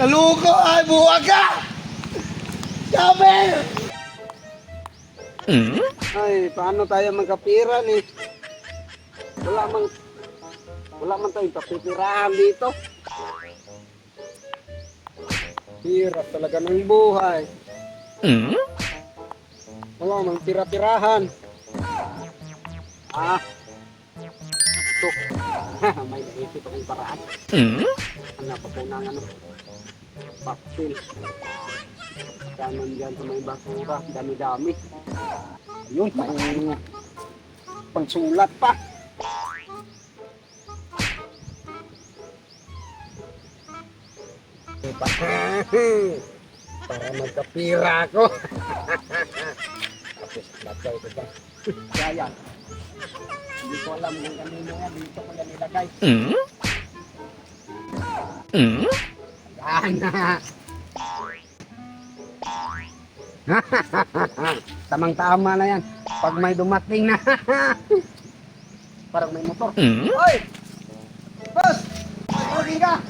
Naluko ay buwag ka! Sabi! Ay, paano tayo magkapira ni? Wala mang wala man tayong kapipirahan dito. Hirap talaga ng buhay. Wala mang pira-pirahan. Ah. Ito. May naisip akong paraan. Ano pa po ng ano? Papel. Kanan dyan sa may basura. Dami-dami. Yun, pang, pangsulat pa. Diba? Para magkapira ako. Tapos, lagay ko ba? Kaya, hindi ko alam kung kanino yan. Dito ko yan nilagay. Yan Tamang-tama na yan. Pag may dumating na. Parang may motor. Hoy! Boss! Okay ka?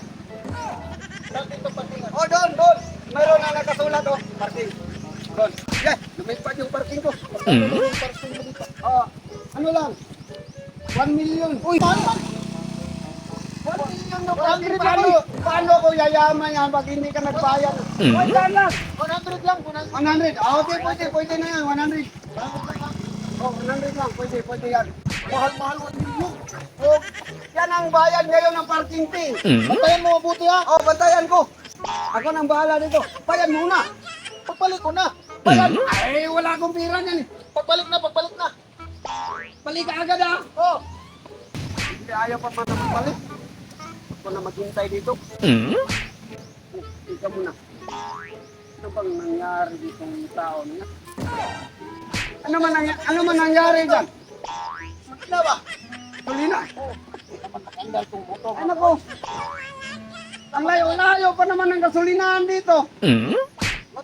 Dito? Oh, doon, doon! Mayroon na nakasulat, oh. Parking. Doon. Yeah, lumipad yung parking ko. Dito? Oh, ano lang? 1 million. Uy, paano? 1 million na parking. Paano, paano ko yayaman yan pag hindi ka nagbayad? Uy, saan lang? 100 lang. 100. Ah, okay, pwede, pwede na yan. 100. Oh, 100 lang. Pwede, pwede yan. Mahal-mahal 1 million. Oh, yan ang bayad ngayon ng parking fee. Bantayan mo mabuti ha. Oh, bantayan ko. Ako nang bahala dito. Bayad muna. Pagpalit ko na. Bayad. Ay, wala akong pira niyan eh. Pagpalit na, pagpalit na. Balik ka agad ha. Oh. Hindi ayaw pa man na magpalit. Ako na maghintay dito. Oh, Ika muna. Ano bang nangyari dito ng tao niya? Ano man nangyari, ano man nangyari dyan? Ano ba? Tuloy na. Ay nako. Ang layo-layo pa naman ng gasolinahan dito. Ano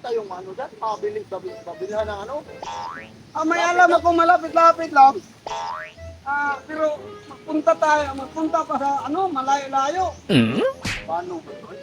tayong ano dyan? Pabili, pabili, pabilihan ng ano? Ah, may alam ako malapit-lapit lang. Ah, pero magpunta tayo, magpunta pa sa ano, malayo-layo. Paano ba yun?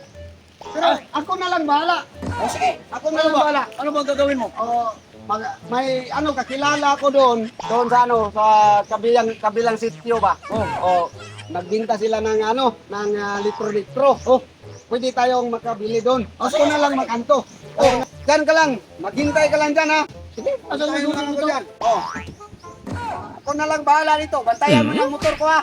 Pero ako na lang bahala. O sige, ako na lang bahala. Ano bang gagawin mo? Oh, mag- may ano kakilala ko doon, doon sa ano sa kabilang kabilang sitio ba? Oh, oh nagbinta sila ng ano, ng ah, litro-litro. Oh, pwede tayong makabili doon. Ako na lang makanto. Oh, diyan ka lang. Maghintay ka lang diyan ha. Sige, bantayan mo yung lang ako motor? diyan. Oh. Ako na lang bahala dito. Bantayan mo ng motor ko ha.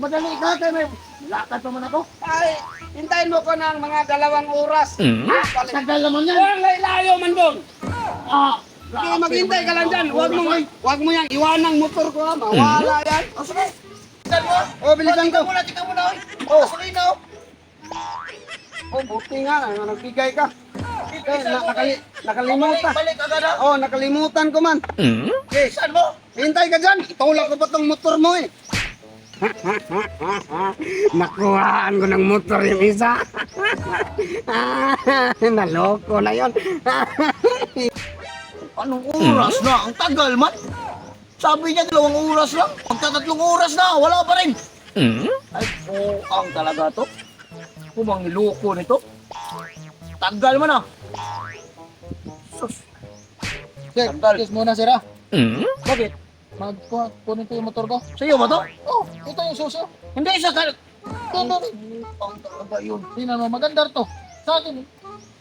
Madali ka kay may lakad pa man ako. Ay, hintayin mo ko ng mga dalawang oras. Balik. Tagal naman yan. Walang layo man doon. Ah, Sige, maghintay ka lang dyan. Huwag mo, huwag mo yang iwan ang motor ko ha. Mawala yan. Oh, sige. Tignan mo. Oh, bilisan ko. Tignan mo na, tignan mo na. oy. Oh. Oh. Oh, buti nga. na, Nagbigay ka. Eh, na, nakali, nakalimutan. Balik agad. Oh, nakalimutan ko man. Okay, saan mo? Hintay ka dyan. Itulak ko pa tong motor mo eh. Nakuhaan ko ng motor yung isa. Naloko na yon. Anong oras na? Ang tagal man. Sabi niya dalawang oras lang. Magtatatlong oras na, wala pa rin. Ay, buang talaga to. Kumang niloko nito. Tagal man ah. Sus. Sir, Sandal. excuse muna sir ah. Bakit? Magkunin ko yung motor ko. Sa iyo ba to? Oh, ito yung suso. Hindi sa kal... Doon, doon. Ang talaga yun. Tingnan mo, maganda to. Sa akin eh.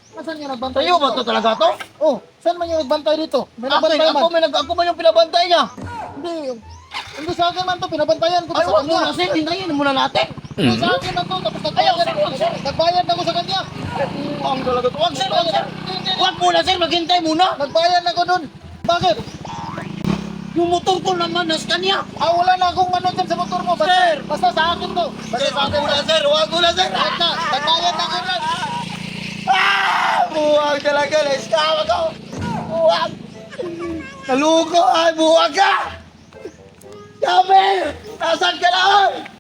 Nasaan yung Sa nagbantay iyo ba to talaga to? Oh, saan man yung nagbantay dito? May Ako, nagbantay ako, man. may nag, ako man yung pinabantay niya. Hindi, yung- hindi sa akin man to. Pinabantayan ko to Ay, sa wag muna kanya. sir, hintayin muna natin. Hindi sa akin man to. Tapos Ayaw, nagbayad sir, ako. wag, sir. Nagbayad ako sa kanya. Ang talaga to. Wag sir, wag sir. Wag muna sir, maghintay muna. Nagbayad ako dun. Bakit? Yung motor ko naman, nas kanya. Ah, wala na akong ano dyan sa motor mo. Basta, Sir. basta sa akin to. Basta Sir, sa wag akin to. sir, wag muna sir. Kahit na, nagbayad na ako dyan. Ah! Buwag talaga. Na-scam ako. Buwag. Naluko ay buwag ka. Sabi! Nasaan ka na?